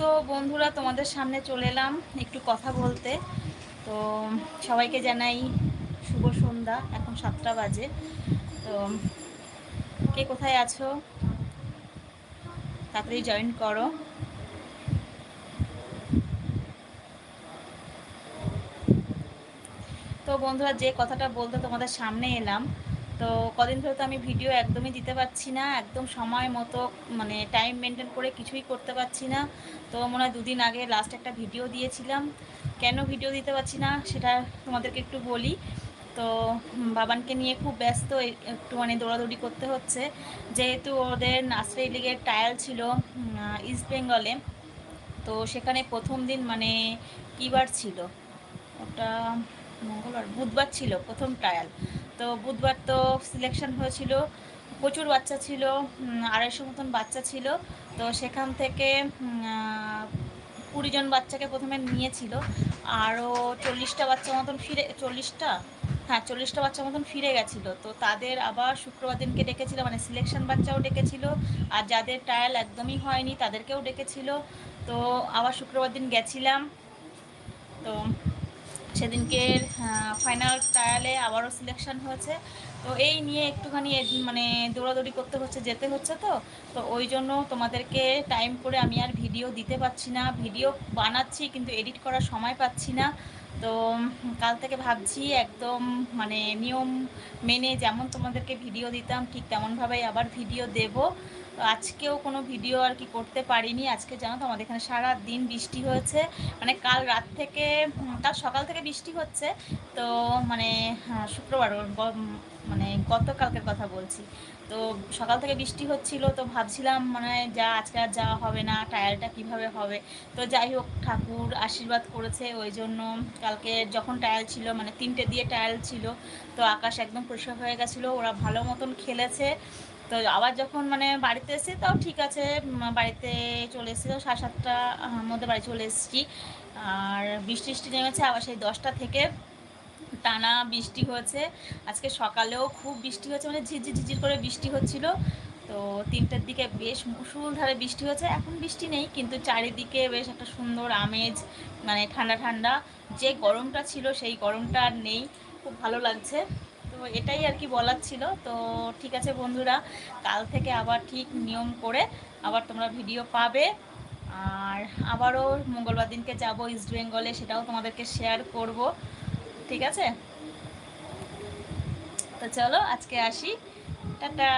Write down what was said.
তো বন্ধুরা, তোমাদের সামনে চলে এলাম একটু কথা বলতে। তো সবাইকে জানাই শুভ সন্ধ্যা। এখন সাতটা বাজে। তো কে কোথায় আছো? তাড়াতাড়ি জয়েন করো। তো বন্ধুরা, যে কথাটা বলতে তোমাদের সামনে এলাম তো কদিন ধরে তো আমি ভিডিও একদমই দিতে পারছি না, একদম সময় মতো মানে টাইম মেনটেন করে কিছুই করতে পারছি না। তো মনে হয় দুদিন আগে লাস্ট একটা ভিডিও দিয়েছিলাম। কেন ভিডিও দিতে পারছি না সেটা তোমাদেরকে একটু বলি। তো বাবানকে নিয়ে খুব ব্যস্ত একটু মানে দৌড়াদৌড়ি করতে হচ্ছে। যেহেতু ওদের নার্সারি লিগের টায়াল ছিল ইস্ট বেঙ্গলে তো সেখানে প্রথম দিন মানে কিবার ছিল? ওটা মঙ্গলবার, বুধবার ছিল প্রথম ট্রায়াল তো বুধবার তো সিলেকশন হয়েছিল, প্রচুর বাচ্চা ছিল আড়াইশো মতন বাচ্চা ছিল। তো সেখান থেকে কুড়িজন বাচ্চাকে প্রথমে নিয়েছিল। আরও চল্লিশটা বাচ্চা মতন ফিরে, চল্লিশটা? হ্যাঁ চল্লিশটা বাচ্চা মতন ফিরে গেছিল। তো তাদের আবার শুক্রবার দিনকে ডেকেছিল মানে সিলেকশন বাচ্চাও ডেকেছিল। আর যাদের ট্রায়াল একদমই হয়নি, তাদেরকেও ডেকেছিল। তো আবার শুক্রবার দিন গেছিলাম। তো সেদিনকে ফাইনাল ট্রায়ালে আবারও সিলেকশন হয়েছে। তো এই নিয়ে একটুখানি মানে দৌড়াদৌড়ি করতে হচ্ছে যেতে হচ্ছে তো। তো ওই জন্য তোমাদেরকে টাইম করে আমি আর ভিডিও দিতে পারছি না। ভিডিও বানাচ্ছি কিন্তু এডিট করার সময় পাচ্ছি না। তো কাল থেকে ভাবছি একদম মানে নিয়ম মেনে যেমন তোমাদেরকে ভিডিও দিতাম ঠিক তেমনভাবেই আবার ভিডিও দেব। তো আজকেও কোনো ভিডিও আর কি করতে পারিনি। আজকে জানো তো আমাদের এখানে সারা দিন বৃষ্টি হয়েছে। মানে কাল রাত থেকে কাল সকাল থেকে বৃষ্টি হচ্ছে। তো মানে হ্যাঁ, শুক্রবার মানে গতকালকের কথা বলছি। তো সকাল থেকে বৃষ্টি হচ্ছিল, তো ভাবছিলাম মানে যা আজকে আর যাওয়া হবে না টায়ারটা কীভাবে হবে? তো যাই হোক, ঠাকুর আশীর্বাদ করেছে, ওই জন্য কালকে যখন টায়াল ছিল মানে তিনটে দিয়ে টায়াল ছিল, তো আকাশ একদম পরিষ্কার হয়ে গেছিল, ওরা ভালো মতন খেলেছে। তো আবার যখন মানে বাড়িতে এসে তাও ঠিক আছে বাড়িতে চলে এসেছি, তো সাড়ে সাতটার মধ্যে বাড়ি চলে এসেছি। আর বৃষ্টি বৃষ্টি নেমেছে, আবার সেই দশটা থেকে টানা বৃষ্টি হয়েছে। আজকে সকালেও খুব বৃষ্টি হয়েছে মানে ঝিরঝির ঝিরঝির করে বৃষ্টি হচ্ছিল। তো তিনটের দিকে বেশ মুসুলধারে বৃষ্টি হয়েছে, এখন বৃষ্টি নেই, কিন্তু চারিদিকে বেশ একটা সুন্দর আমেজ মানে ঠান্ডা ঠান্ডা। যে গরমটা ছিল সেই গরমটা আর নেই, খুব ভালো লাগছে। তো এটাই আর কি বলার ছিল। তো ঠিক আছে বন্ধুরা, কাল থেকে আবার ঠিক নিয়ম করে আবার তোমরা ভিডিও পাবে। আর আবারও মঙ্গলবার দিনকে যাব ইস্ট বেঙ্গলে, সেটাও তোমাদেরকে শেয়ার করব। ঠিক আছে? তো চলো আজকে আসি। টাটা।